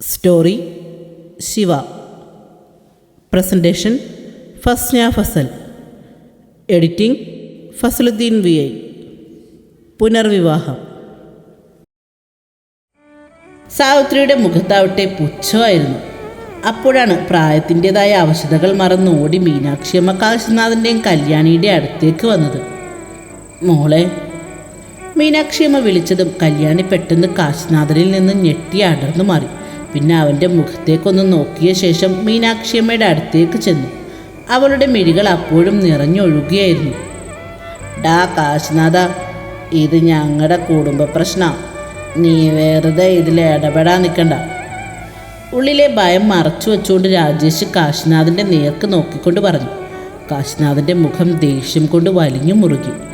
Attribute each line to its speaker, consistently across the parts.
Speaker 1: Story Shiva presentation Fasna Fazal editing Fazaluddin V I പുനർവിവാഹം സാവിത്രിയുടെ മുഖത്താവട്ടെ പുച്ഛമായിരുന്നു. അപ്പോഴാണ് പ്രായത്തിന്റെതായ അവശതകൾ മറന്ന് ഓടി മീനാക്ഷിയമ്മ കാശിനാഥന്റെയും കല്യാണിയുടെ അടുത്തേക്ക് വന്നത്. മോളെ മീനാക്ഷിയമ്മ വിളിച്ചതും കല്യാണി പെട്ടെന്ന് കാശിനാഥനിൽ നിന്ന് ഞെട്ടി അടർന്നു മാറി. പിന്നെ അവന്റെ മുഖത്തേക്കൊന്ന് നോക്കിയ ശേഷം മീനാക്ഷിയമ്മയുടെ അടുത്തേക്ക് ചെന്നു. അവളുടെ മിഴികൾ അപ്പോഴും നിറഞ്ഞൊഴുകിയായിരുന്നു. ഡാ കാശിനാഥ ഇത് ഞങ്ങളുടെ കുടുംബ പ്രശ്നമാണ് നീ വെറുതെ ഇതിൽ ഇടപെടാൻ നിൽക്കണ്ട ഉള്ളിലെ ഭയം മറച്ചു വെച്ചുകൊണ്ട് രാജേഷ് കാശിനാഥിന്റെ നേർക്ക് നോക്കിക്കൊണ്ട് പറഞ്ഞു. കാശിനാഥിന്റെ മുഖം ദേഷ്യം കൊണ്ട് വലിഞ്ഞു മുറുകി.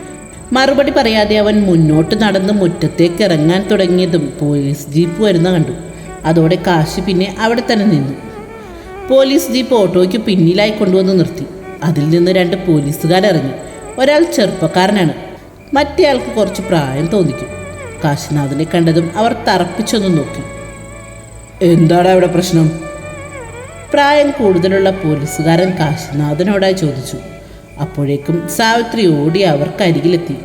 Speaker 1: മറുപടി പറയാതെ അവൻ മുന്നോട്ട് നടന്ന് മുറ്റത്തേക്ക് ഇറങ്ങാൻ തുടങ്ങിയതും പോലീസ് ജീപ്പ് വരുന്ന കണ്ടു. അതോടെ കാശി പിന്നെ അവിടെ തന്നെ നിന്നു. പോലീസ് ജീപ്പ് ഓട്ടോയ്ക്ക് പിന്നിലായി കൊണ്ടുവന്ന് നിർത്തി. അതിൽ നിന്ന് രണ്ട് പോലീസുകാരിറങ്ങി ഒരാൾ ചെറുപ്പക്കാരനാണ്. മറ്റേയാൾക്ക് കുറച്ച് പ്രായം തോന്നിക്കും. കാശിനാഥിനെ കണ്ടതും അവർ തറപ്പിച്ചൊന്ന് നോക്കി. എന്താണ് അവിടെ പ്രശ്നം? പ്രായം കൂടുതലുള്ള പോലീസുകാരൻ കാശിനാഥനോടായി ചോദിച്ചു. അപ്പോഴേക്കും സാവിത്രി ഓടി അവർക്ക് അരികിലെത്തി.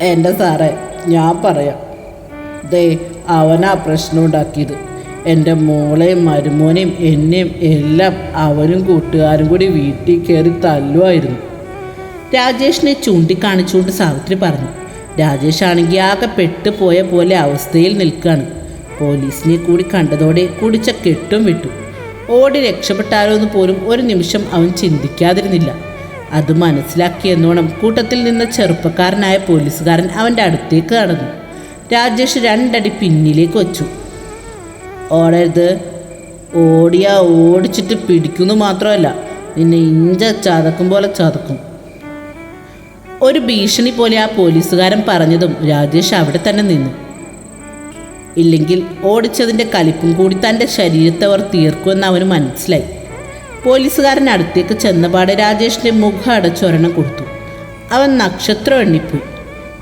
Speaker 1: എന്റെ സാറേ ഞാൻ പറയാം. ദേ അവനാ പ്രശ്നം ഉണ്ടാക്കിയത്. എന്റെ മോളെയും മരുമോനെയും എന്നെയും എല്ലാം അവനും കൂട്ടുകാരും കൂടി വീട്ടിൽ കയറി തല്ലുമായിരുന്നു. രാജേഷിനെ ചൂണ്ടിക്കാണിച്ചുകൊണ്ട് സാവിത്രി പറഞ്ഞു രാജേഷ് ആണെങ്കിൽ ആകെ പെട്ടുപോയ പോലെ അവസ്ഥയിൽ നിൽക്കുകയാണ്. പോലീസിനെ കൂടി കണ്ടതോടെ കുടിച്ച കെട്ടും വിട്ടു. ഓടി രക്ഷപ്പെട്ടാലോ എന്ന് പോലും ഒരു നിമിഷം അവൻ ചിന്തിക്കാതിരുന്നില്ല. അത് മനസ്സിലാക്കിയെന്നോണം കൂട്ടത്തിൽ നിന്ന ചെറുപ്പക്കാരനായ പോലീസുകാരൻ അവന്റെ അടുത്തേക്ക് നടന്നു. രാജേഷ് രണ്ടടി പിന്നിലേക്ക് വച്ചു. ഓടരുത് ഓടിയാ ഓടിച്ചിട്ട് പിടിക്കുന്നു മാത്രമല്ല നിന്നെ ഇഞ്ച ചതക്കും പോലെ ചതക്കും. ഒരു ഭീഷണി പോലെ ആ പോലീസുകാരൻ പറഞ്ഞതും രാജേഷ് അവിടെ തന്നെ നിന്നു. ഇല്ലെങ്കിൽ ഓടിച്ചതിന്റെ കലിപ്പും കൂടി തന്റെ ശരീരത്തെ അവർ തീർക്കുമെന്ന് അവന് മനസ്സിലായി. പോലീസുകാരൻ അടുത്തേക്ക് ചെന്നപാടെ രാജേഷിന്റെ മുഖം അടച്ചൊരെണ്ണം കൊടുത്തു. അവൻ നക്ഷത്രം എണ്ണിപ്പോയി.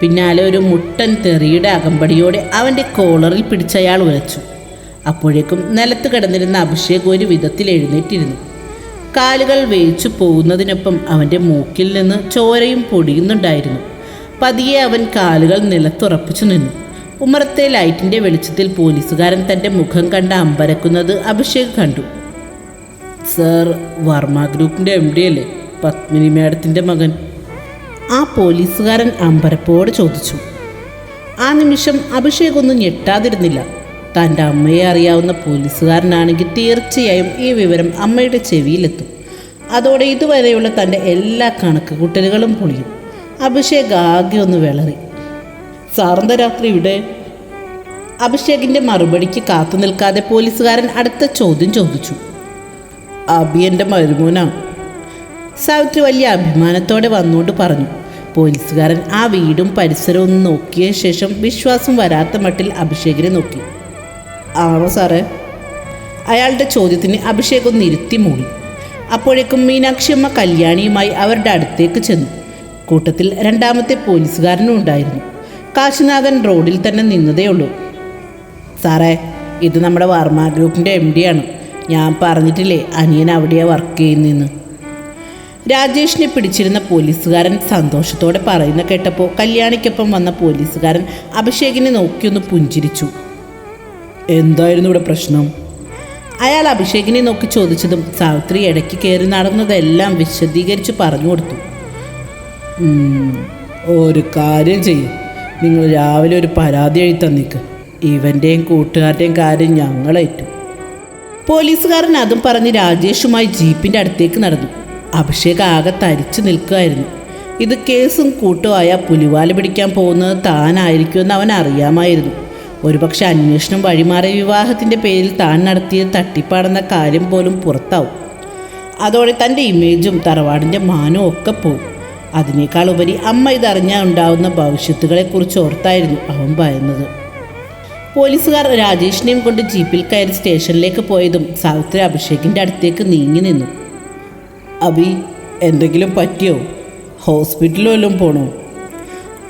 Speaker 1: പിന്നാലെ ഒരു മുട്ടൻ തെറിയുടെ അകമ്പടിയോടെ അവന്റെ കോളറിൽ പിടിച്ചയാൾ ഉരച്ചു അപ്പോഴേക്കും നിലത്ത് കിടന്നിരുന്ന അഭിഷേക് ഒരു വിധത്തിൽ എഴുന്നേറ്റിരുന്നു. കാലുകൾ വേയിച്ചു പോകുന്നതിനൊപ്പം അവന്റെ മൂക്കിൽ നിന്ന് ചോരയും പൊടിയുന്നുണ്ടായിരുന്നു. പതിയെ അവൻ കാലുകൾ നിലത്തുറപ്പിച്ചു നിന്നു. ഉമ്മറത്തെ ലൈറ്റിന്റെ വെളിച്ചത്തിൽ പോലീസുകാരൻ തന്റെ മുഖം കണ്ട് അമ്പരക്കുന്നത് അഭിഷേക് കണ്ടു. സർ വർമ്മ ഗ്രൂപ്പിന്റെ എം ഡി അല്ലേ? പത്മിനി മാഡത്തിന്റെ മകൻ. ആ പോലീസുകാരൻ അമ്പരപ്പോടെ ചോദിച്ചു. ആ നിമിഷം അഭിഷേക് ഒന്നും ഞെട്ടാതിരുന്നില്ല. തന്റെ അമ്മയെ അറിയാവുന്ന പോലീസുകാരനാണെങ്കിൽ തീർച്ചയായും ഈ വിവരം അമ്മയുടെ ചെവിയിലെത്തും. അതോടെ ഇതുവരെയുള്ള തന്റെ എല്ലാ കണക്ക് കൂട്ടലുകളും പൊളിയും. അഭിഷേക് ആകെ ഒന്ന് വിളറി. സാറിന്റെ രാത്രി ഇവിടെ? അഭിഷേകിന്റെ മറുപടിക്ക് കാത്തു നിൽക്കാതെ പോലീസുകാരൻ അടുത്ത ചോദ്യം ചോദിച്ചു. അബി എന്റെ മരുമോനാണ്. സാവിത്രി വലിയ അഭിമാനത്തോടെ വന്നുകൊണ്ട് പറഞ്ഞു പോലീസുകാരൻ ആ വീടും പരിസരവും നോക്കിയ ശേഷം വിശ്വാസം വരാത്ത മട്ടിൽ അഭിഷേകിനെ നോക്കി. ആണോ സാറേ? അയാളുടെ ചോദ്യത്തിന് അഭിഷേക് ഒന്ന് ഇരുത്തി മൂടി. അപ്പോഴേക്കും മീനാക്ഷിയമ്മ കല്യാണിയുമായി അവരുടെ അടുത്തേക്ക് ചെന്നു. കൂട്ടത്തിൽ രണ്ടാമത്തെ പോലീസുകാരനും ഉണ്ടായിരുന്നു. കാശിനാഥൻ റോഡിൽ തന്നെ നിന്നതേ ഉള്ളൂ സാറേ ഇത് നമ്മുടെ വർമ്മ ഗ്രൂപ്പിന്റെ എം ആണ്. ഞാൻ പറഞ്ഞിട്ടില്ലേ അനിയൻ അവിടെയാണ് വർക്ക് ചെയ്യുന്നതെന്ന് രാജേഷിനെ പിടിച്ചിരുന്ന പോലീസുകാരൻ സന്തോഷത്തോടെ പറയുന്ന കേട്ടപ്പോൾ കല്യാണിക്കൊപ്പം വന്ന പോലീസുകാരൻ അഭിഷേകിനെ നോക്കിയൊന്ന് പുഞ്ചിരിച്ചു. എന്തായിരുന്നു ഇവിടെ പ്രശ്നം? അയാൾ അഭിഷേകിനെ നോക്കി ചോദിച്ചതും സാവിത്രി ഇടയ്ക്ക് കയറി നടന്നതെല്ലാം വിശദീകരിച്ച് പറഞ്ഞു കൊടുത്തു. ഒരു കാര്യം ചെയ്യും. നിങ്ങൾ രാവിലെ ഒരു പരാതി എഴുതി തന്നിക്ക്. ഇവന്റെയും കൂട്ടുകാരുടെയും കാര്യം ഞങ്ങളേറ്റു പോലീസുകാരൻ അതും പറഞ്ഞ് രാജേഷുമായി ജീപ്പിന്റെ അടുത്തേക്ക് നടന്നു. അഭിഷേക് ആകെ തരിച്ചു നിൽക്കുകയായിരുന്നു ഇത് കേസും കൂട്ടുമായ പുലിവാല പിടിക്കാൻ പോകുന്നത് താനായിരിക്കുമെന്ന് അവൻ അറിയാമായിരുന്നു. ഒരുപക്ഷെ അന്വേഷണം വഴിമാറിയ വിവാഹത്തിന്റെ പേരിൽ താൻ നടത്തിയ തട്ടിപ്പാടെന്ന കാര്യം പോലും പുറത്താവും. അതോടെ തന്റെ ഇമേജും തറവാടിന്റെ മാനവും ഒക്കെ പോകും അതിനേക്കാൾ ഉപരി അമ്മ ഇതറിഞ്ഞാൽ ഉണ്ടാവുന്ന ഭവിഷ്യത്തുകളെക്കുറിച്ച് ഓർത്തായിരുന്നു അവൻ ഭയന്നത്. പോലീസുകാർ രാജേഷിനെയും കൊണ്ട് ജീപ്പിൽ കയറി സ്റ്റേഷനിലേക്ക് പോയതും സാവിത്രി അഭിഷേകിന്റെ അടുത്തേക്ക് നീങ്ങി നിന്നു. അബി എന്തെങ്കിലും പറ്റിയോ? ഹോസ്പിറ്റലിൽ വല്ലതും പോണോ?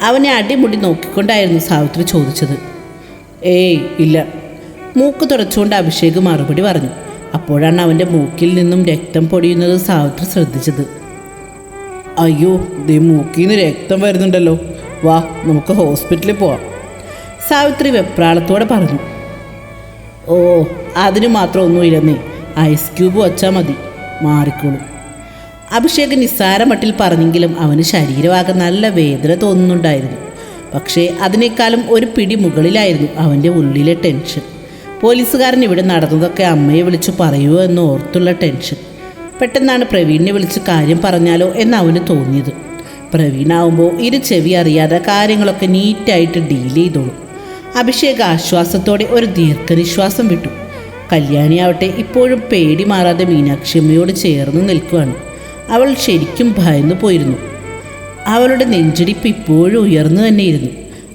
Speaker 1: അവനെ അടിമുടി നോക്കിക്കൊണ്ടായിരുന്നു സാവിത്രി ചോദിച്ചത്. ഏയ് ഇല്ല. മൂക്ക് തുടച്ചുകൊണ്ട് അഭിഷേക് മറുപടി പറഞ്ഞു. അപ്പോഴാണ് അവന്റെ മൂക്കിൽ നിന്നും രക്തം പൊടിയുന്നത് സാവിത്രി ശ്രദ്ധിച്ചത്. അയ്യോ ദേ മൂക്കിൽ നിന്ന് രക്തം വരുന്നുണ്ടല്ലോ. വാ നമുക്ക് ഹോസ്പിറ്റലിൽ പോവാം. സാവിത്രി വെപ്രാളത്തോടെ പറഞ്ഞു ഓ അതിന് മാത്രം ഒന്നുമില്ലെന്നേ. ഐസ് ക്യൂബ് വച്ചാൽ മതി. മാറിക്കോളും. അഭിഷേക് നിസ്സാര മട്ടിൽ പറഞ്ഞെങ്കിലും അവന് ശരീരമാകെ നല്ല വേദന തോന്നുന്നുണ്ടായിരുന്നു. പക്ഷേ അതിനേക്കാളും ഒരു പിടി മുകളിലായിരുന്നു അവന്റെ ഉള്ളിലെ ടെൻഷൻ. പോലീസുകാരൻ ഇവിടെ നടന്നതൊക്കെ അമ്മയെ വിളിച്ചു പറയുമോ എന്ന് ഓർത്തുള്ള ടെൻഷൻ. പെട്ടെന്നാണ് പ്രവീണിനെ വിളിച്ച് കാര്യം പറഞ്ഞാലോ എന്ന് അവന് തോന്നിയത്. പ്രവീണാവുമ്പോൾ ഇരു ചെവി അറിയാതെ കാര്യങ്ങളൊക്കെ നീറ്റായിട്ട് ഡീൽ ചെയ്തോളും. അഭിഷേക് ആശ്വാസത്തോടെ ഒരു ദീർഘനിശ്വാസം വിട്ടു. കല്യാണിയാവട്ടെ ഇപ്പോഴും പേടി മാറാതെ മീനാക്ഷിയമ്മയോട് ചേർന്ന് നിൽക്കുകയാണ് അവൾ ശരിക്കും ഭയന്നു പോയിരുന്നു. അവളുടെ നെഞ്ചിടിപ്പ് ഇപ്പോഴും ഉയർന്നു തന്നെയിരുന്നു.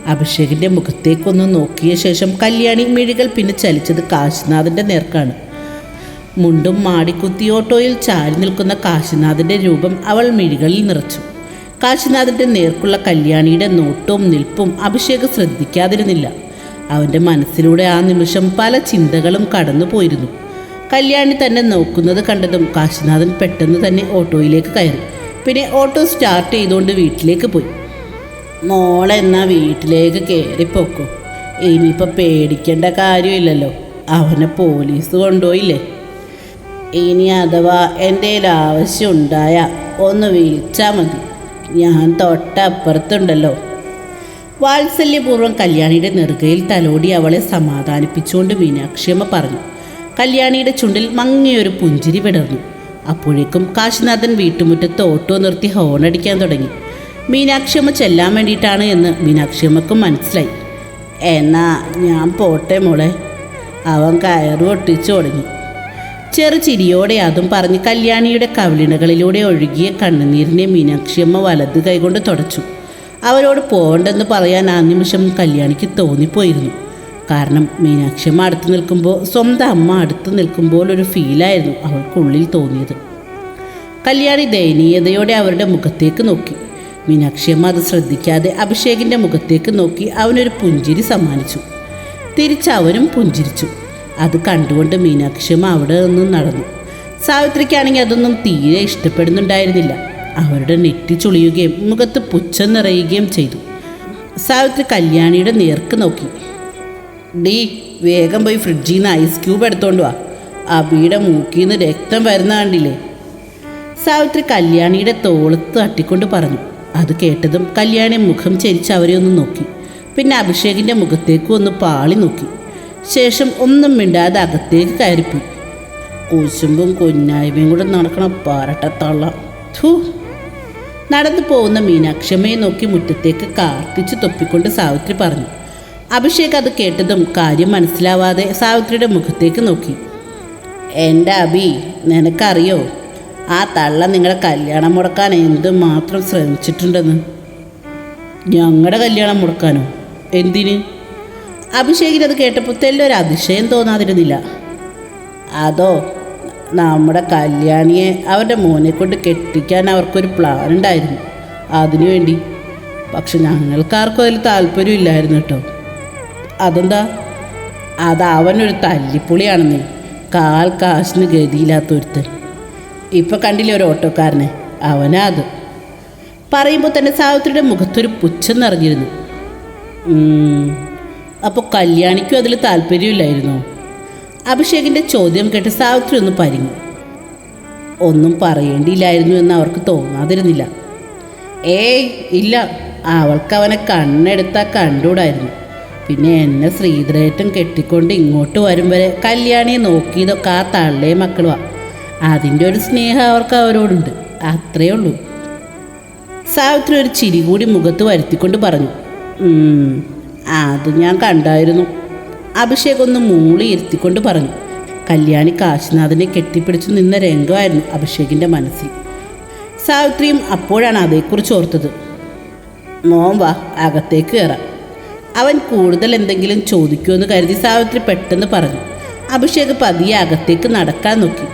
Speaker 1: അഭിഷേകിന്റെ മുഖത്തേക്കൊന്ന് നോക്കിയ ശേഷം കല്യാണി മിഴികൾ പിന്നെ ചലിച്ചത് കാശിനാഥന്റെ നേർക്കാണ്. മുണ്ടും മാടിക്കുത്തി ഓട്ടോയിൽ ചാരി നിൽക്കുന്ന കാശിനാഥന്റെ രൂപം അവൾ മിഴികളിൽ നിറച്ചു. കാശിനാഥന്റെ നേർക്കുള്ള കല്യാണിയുടെ നോട്ടവും നിൽപ്പും അഭിഷേക് ശ്രദ്ധിക്കാതിരുന്നില്ല. അവന്റെ മനസ്സിലൂടെ ആ നിമിഷം പല ചിന്തകളും കടന്നു പോയിരുന്നു. കല്യാണി തന്നെ നോക്കുന്നത് കണ്ടതും കാശിനാഥൻ പെട്ടെന്ന് തന്നെ ഓട്ടോയിലേക്ക് കയറി. പിന്നെ ഓട്ടോ സ്റ്റാർട്ട് ചെയ്തുകൊണ്ട് വീട്ടിലേക്ക് പോയി. മോളെന്നാ വീട്ടിലേക്ക് കയറിപ്പോക്കോ ഇനിയിപ്പോൾ പേടിക്കേണ്ട കാര്യമില്ലല്ലോ. അവനെ പോലീസ് കൊണ്ടുപോയില്ലേ? ഇനി അഥവാ എന്റെ ആവശ്യം ഉണ്ടായാൽ ഒന്ന് വിളിച്ചാൽ മതി. ഞാൻ തൊട്ടപ്പുറത്തുണ്ടല്ലോ. വാത്സല്യപൂർവം കല്യാണിയുടെ നെറുകയിൽ തലോടി അവളെ സമാധാനിപ്പിച്ചുകൊണ്ട് മീനാക്ഷിയമ്മ പറഞ്ഞു. കല്യാണിയുടെ ചുണ്ടിൽ മങ്ങിയൊരു പുഞ്ചിരി വിടർന്നു അപ്പോഴേക്കും കാശിനാഥൻ വീട്ടുമുറ്റത്ത് ഓട്ടോ നിർത്തി ഹോണടിക്കാൻ തുടങ്ങി. മീനാക്ഷിയമ്മ ചെല്ലാൻ വേണ്ടിയിട്ടാണ് എന്ന് മീനാക്ഷിയമ്മക്കും മനസ്സിലായി. എന്നാ ഞാൻ പോട്ടെ മോളെ. അവൻ കയറ് ഒട്ടിച്ചു തുടങ്ങി ചെറു ചിരിയോടെ അതും പറഞ്ഞ് കല്യാണിയുടെ കവിളിണകളിലൂടെ ഒഴുകിയ കണ്ണുനീരിനെ മീനാക്ഷിയമ്മ വലത് കൈകൊണ്ട് തുടച്ചു. അവരോട് പോകണ്ടെന്ന് പറയാൻ ആ നിമിഷം കല്യാണിക്ക് തോന്നിപ്പോയിരുന്നു. കാരണം മീനാക്ഷിയമ്മ അടുത്ത് നിൽക്കുമ്പോൾ സ്വന്തം അമ്മ അടുത്ത് നിൽക്കുമ്പോൾ ഒരു ഫീലായിരുന്നു അവൾക്കുള്ളിൽ തോന്നിയത്. കല്യാണി ദയനീയതയോടെ അവരുടെ മുഖത്തേക്ക് നോക്കി. മീനാക്ഷിയമ്മ അത് ശ്രദ്ധിക്കാതെ അഭിഷേകിന്റെ മുഖത്തേക്ക് നോക്കി അവനൊരു പുഞ്ചിരി സമ്മാനിച്ചു. തിരിച്ച് അവനും പുഞ്ചിരിച്ചു. അത് കണ്ടുകൊണ്ട് മീനാക്ഷിയമ്മ അവിടെ നിന്നും നടന്നു. സാവിത്രിക്കാണെങ്കിൽ അതൊന്നും തീരെ ഇഷ്ടപ്പെടുന്നുണ്ടായിരുന്നില്ല. അവരുടെ നെറ്റി ചുളിയുകയും മുഖത്ത് പുച്ഛം നിറയുകയും ചെയ്തു. സാവിത്രി കല്യാണിയുടെ നേർക്ക് നോക്കി. ഡീ വേഗം പോയി ഫ്രിഡ്ജിൽ നിന്ന് ഐസ് ക്യൂബ് എടുത്തോണ്ട് വാ. അബിയുടെ മൂക്കിൽ നിന്ന് രക്തം വരുന്ന കണ്ടില്ലേ? സാവിത്രി കല്യാണിയുടെ തോളത്ത് തട്ടിക്കൊണ്ട് പറഞ്ഞു. അത് കേട്ടതും കല്യാണി മുഖം ചരിച്ച് അവരെ ഒന്ന് നോക്കി. പിന്നെ അഭിഷേകിന്റെ മുഖത്തേക്ക് ഒന്ന് പാളി നോക്കി. ശേഷം ഒന്നും മിണ്ടാതെ അകത്തേക്ക് കയറിപ്പോയി. കുശുമ്പും കുഞ്ഞായ്മയും കൂടെ നടക്കണ പാരട്ടത്തള്ള. നടന്നു പോകുന്ന മീനാക്ഷമ്മയെ നോക്കി മുറ്റത്തേക്ക് കാർത്തിച്ച് തൊപ്പിക്കൊണ്ട് സാവിത്രി പറഞ്ഞു. അഭിഷേക് അത് കേട്ടതും കാര്യം മനസ്സിലാവാതെ സാവിത്രിയുടെ മുഖത്തേക്ക് നോക്കി. എന്റെ അബി നിനക്കറിയോ? ആ തള്ള നിങ്ങളുടെ കല്യാണം മുടക്കാൻ എന്തുമാത്രം ശ്രമിച്ചിട്ടുണ്ടെന്ന്? ഞങ്ങളുടെ കല്യാണം മുടക്കാനോ? എന്തിന്? അഭിഷേകിന് അത് കേട്ടപ്പോൾ തെല്ലൊരു അതിശയം തോന്നാതിരുന്നില്ല. അതോ നമ്മുടെ കല്യാണിയെ അവരുടെ മോനെ കൊണ്ട് കെട്ടിക്കാൻ അവർക്കൊരു പ്ലാൻ ഉണ്ടായിരുന്നു. അതിനു വേണ്ടി. പക്ഷെ ഞങ്ങൾക്കാർക്കും അതിൽ താല്പര്യമില്ലായിരുന്നു കേട്ടോ. അതെന്താ? അത് അവനൊരു തല്ലിപ്പൊളിയാണെന്നേ. കാൽ കാശിന് ഗതിയില്ലാത്തൊരുത്തൻ. ഇപ്പം കണ്ടില്ലേ ഒരു ഓട്ടോക്കാരനെ? അവനാ അത്. പറയുമ്പോൾ തന്നെ സാവിത്രിയുടെ മുഖത്തൊരു പുച്ഛം നിറഞ്ഞിരുന്നു. അപ്പോൾ കല്യാണിക്കും അതിൽ താല്പര്യമില്ലായിരുന്നോ. അഭിഷേകിന്റെ ചോദ്യം കേട്ട് സാവിത്രി ഒന്ന് പരിങ്ങു. ഒന്നും പറയേണ്ടിയില്ലായിരുന്നു എന്ന് അവർക്ക് തോന്നാതിരുന്നില്ല. ഏയ് ഇല്ല. അവൾക്ക് അവനെ കണ്ണെടുത്താൽ കണ്ടുകൂടായിരുന്നു. പിന്നെ എന്നെ ശ്രീധരേറ്റം കെട്ടിക്കൊണ്ട് ഇങ്ങോട്ട് വരും വരെ കല്യാണിയെ നോക്കിയതൊക്കെ ആ തള്ളേ മക്കളുവാ. അതിന്റെ ഒരു സ്നേഹം അവർക്ക് അവരോടുണ്ട്. അത്രേ ഉള്ളൂ. സാവിത്രി ഒരു ചിരി കൂടി മുഖത്ത് വരുത്തിക്കൊണ്ട് പറഞ്ഞു "ഉം, അത് ഞാൻ കണ്ടായിരുന്നു. അഭിഷേക് ഒന്ന് മൂളി ഇരുത്തിക്കൊണ്ട് പറഞ്ഞു കല്യാണി കാശിനാഥനെ കെട്ടിപ്പിടിച്ചു നിന്ന രംഗമായിരുന്നു അഭിഷേകിന്റെ മനസ്സിൽ. സാവിത്രിയും അപ്പോഴാണ് അതേക്കുറിച്ച് ഓർത്തത്. മോൻ വാ അകത്തേക്ക് കയറാം അവൻ കൂടുതൽ എന്തെങ്കിലും ചോദിക്കുമെന്ന് കരുതി സാവിത്രി പെട്ടെന്ന് പറഞ്ഞു അഭിഷേക് പതിയെ അകത്തേക്ക് നടക്കാൻ നോക്കി.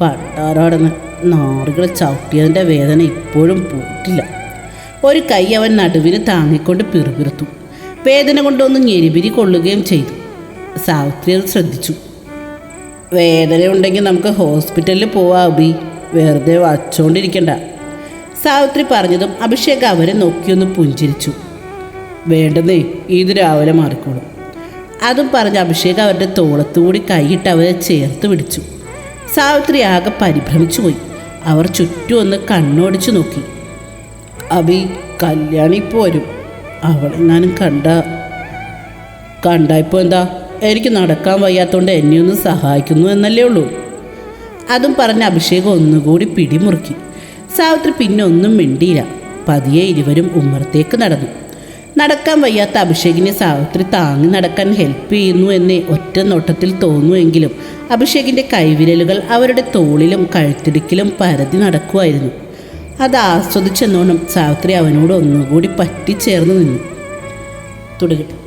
Speaker 1: പണ്ടാരോടന്ന് നാറുകൾ ചവിട്ടിയതിന്റെ വേദന ഇപ്പോഴും പോയിട്ടില്ല ഒരു കൈ അവൻ നടുവിന് താങ്ങിക്കൊണ്ട് പിറുപിറുത്തു. വേദന കൊണ്ടൊന്ന് ഞെരിപിരി കൊള്ളുകയും ചെയ്തു. സാവിത്രി അത് ശ്രദ്ധിച്ചു. വേദന ഉണ്ടെങ്കിൽ നമുക്ക് ഹോസ്പിറ്റലിൽ പോവാം അബി. വെറുതെ വച്ചുകൊണ്ടിരിക്കണ്ട സാവിത്രി പറഞ്ഞതും അഭിഷേക് അവരെ നോക്കിയൊന്ന് പുഞ്ചിരിച്ചു. വേണ്ടെന്നേ ഇത് രാവിലെ മാറിക്കോളും. അതും പറഞ്ഞ് അഭിഷേക് അവരുടെ തോളത്തുകൂടി കൈയിട്ട് അവരെ ചേർത്ത് പിടിച്ചു. സാവിത്രി ആകെ പരിഭ്രമിച്ചു പോയി. അവർ ചുറ്റും ഒന്ന് കണ്ണോടിച്ചു നോക്കി. അബി കല്യാണി വരും. അവളെങ്ങാനും കണ്ട കണ്ട ഇപ്പോൾ എന്താ? എനിക്ക് നടക്കാൻ വയ്യാത്തതുകൊണ്ട് എന്നെ ഒന്ന് സഹായിക്കുന്നു എന്നല്ലേ ഉള്ളൂ. അതും പറഞ്ഞ് അഭിഷേകം ഒന്നുകൂടി പിടിമുറുക്കി. സാവിത്രി പിന്നെ ഒന്നും മിണ്ടിയില്ല. പതിയെ ഇരുവരും ഉമ്മറത്തേക്ക് നടന്നു. നടക്കാൻ വയ്യാത്ത അഭിഷേകിനെ സാവിത്രി താങ്ങി നടക്കാൻ ഹെൽപ്പ് ചെയ്യുന്നു എന്നേ ഒറ്റ നോട്ടത്തിൽ തോന്നുമെങ്കിലും അഭിഷേകിന്റെ കൈവിരലുകൾ അവരുടെ തോളിലും കഴുത്തിടുക്കിലും പരതി നടക്കുമായിരുന്നു. അത് ആസ്വദിച്ചെന്നോണം സാവിത്രി അവനോട് ഒന്നുകൂടി പറ്റിച്ചേർന്ന് നിന്നു. തുടങ്ങട്ടെ.